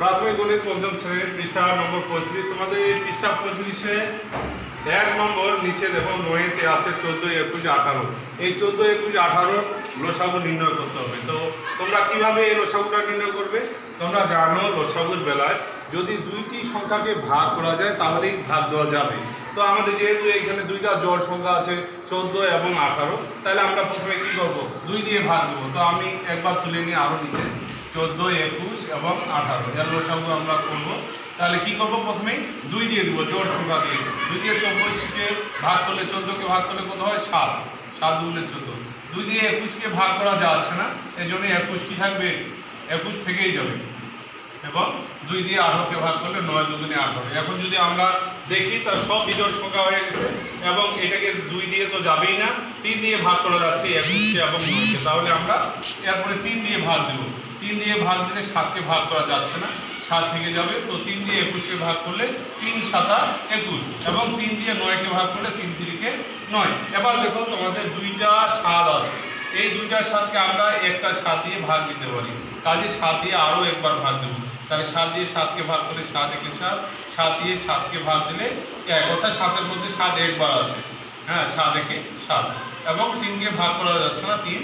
প্রাথমিক গণিত পঞ্চম শ্রেণির পৃষ্ঠা নম্বর পঁয়ত্রিশ। তোমাদের এই পৃষ্ঠা পঁয়ত্রিশে এক নম্বর নিচে দেখো, নয়েতে আছে চোদ্দ একুশ আঠারো। এই চোদ্দ একুশ আঠারো লসাগু নির্ণয় করতে হবে। তো তোমরা কীভাবে এই লসাগুটা নির্ণয় করবে? তোমরা জানো লসাগুর বেলায় যদি দুইটি সংখ্যাকে ভাগ করা যায়, তাহলেই ভাগ দেওয়া যাবে। তো আমাদের যেহেতু এখানে দুইটা জোড় সংখ্যা আছে, চোদ্দ এবং আঠারো, তাহলে আমরা প্রথমে কি করব? দুই দিয়ে ভাগ দেবো। তো আমি একবার তুলে নিয়ে আরও নিচে। চোদ্দ, একুশ এবং আঠারো। এর লসাগু আমরা করব। তাহলে কি করব প্রথমে দুই দিয়ে দেবো জোর সংখ্যা দিয়ে দুই দিয়ে চব্বিশকে ভাগ করলে চোদ্দোকে ভাগ করলে কত হয়? সাত। সাত দুগুণে চোদ্দ। দুই দিয়ে একুশকে ভাগ করা যাচ্ছে না এর জন্য একুশ কি থাকবে? একুশ থেকেই যাবে। এবং দুই দিয়ে আঠারোকে ভাগ করলে নয় দুগুণে আঠারো। এখন যদি আমরা দেখি তার সব বিজোড় সংখ্যা হয়ে গেছে। এবং এটাকে দুই দিয়ে তো যাবেই না, তিন দিয়ে ভাগ করা যাচ্ছে একুশকে এবং নয়কে। তাহলে আমরা এরপরে তিন দিয়ে ভাগ দেবো। তিন দিয়ে ভাগ দিলে সাতকে ভাগ করা যাচ্ছে না। সাত থেকে যাবে, তো তিন দিয়ে একুশকে ভাগ করলে তিন সাতা একুশ এবং তিন দিয়ে নয়কে ভাগ করলে তিন তিরিকে নয়। এবার দেখো তোমাদের দুইটা স্বাদ আছে। এই দুইটা স্বাদকে আমরা একটা স্বাদ দিয়ে ভাগ দিতে পারি। কাজে সাত দিয়ে আরও একবার ভাগ দেবো। তাহলে সাত দিয়ে সাতকে ভাগ করলে সাত একে সাত সাত দিয়ে সাতকে ভাগ দিলে এক। অর্থাৎ সাতের মধ্যে সাত একবার আছে। হ্যাঁ সাত একে সাত। এবং তিনকে ভাগ করা যাচ্ছে না, তিন।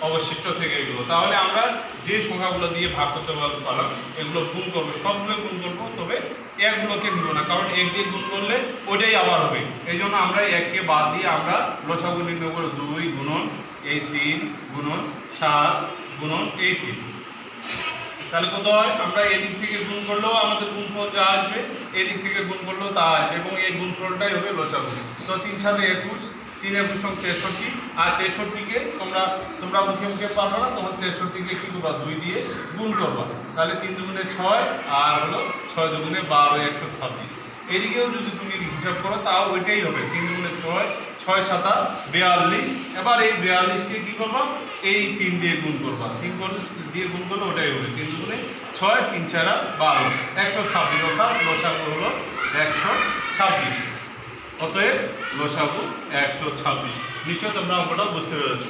অবশিষ্ট থেকে এগুলো। তাহলে আমরা যে সংখ্যাগুলো দিয়ে ভাগ করতে পার- পারলাম, এগুলো গুণ করব। সবগুলো গুণ করব, তবে একগুলোকে নিব না, কারণ এক দিয়ে গুণ করলে ওইটাই আবার হবে। এই জন্য আমরা এককে বাদ দিয়ে আমরা লসাগু নির্ণয় করব দুই গুণন, এই তিন গুণন, সাত গুণন, এই তিন। তাহলে কত হয়? আমরা এদিক থেকে গুণ করলেও আমাদের গুণফল যা আসবে এদিক থেকে গুণ করলেও তা আসবে, এবং এই গুণফলটাই হবে লসাগু। তো তিন সাথে একুশ তিন সঙ্গে তেষট্টি, আর তেষট্টিকে তোমরা তোমরা মুখে মুখে পারো না তোমার তেষট্টিকে কী করবা? দুই দিয়ে গুণ করবা। তাহলে তিন দুগুণে ছয়, আর হলো ছয় দুগুণে বারো, একশো ছাব্বিশ। এদিকেও যদি তুমি হিসাব করো, তাও ওইটাই হবে। তিন দুগুণে ছয় ছয় সাতা, বেয়াল্লিশ। এবার এই বেয়াল্লিশকে কী করবা? এই তিন দিয়ে গুণ করবা। তিন দিয়ে গুণ করলে ওটাই হবে। তিন দুগুণে ছয়, তিন চারা বারো, একশো ছাব্বিশ অর্থাৎ লসাগু হলো একশো ছাব্বিশ। অতএব লসাগু একশো ছাব্বিশ। নিশ্চয় তোমরা অঙ্কটা বুঝতে পেরেছ।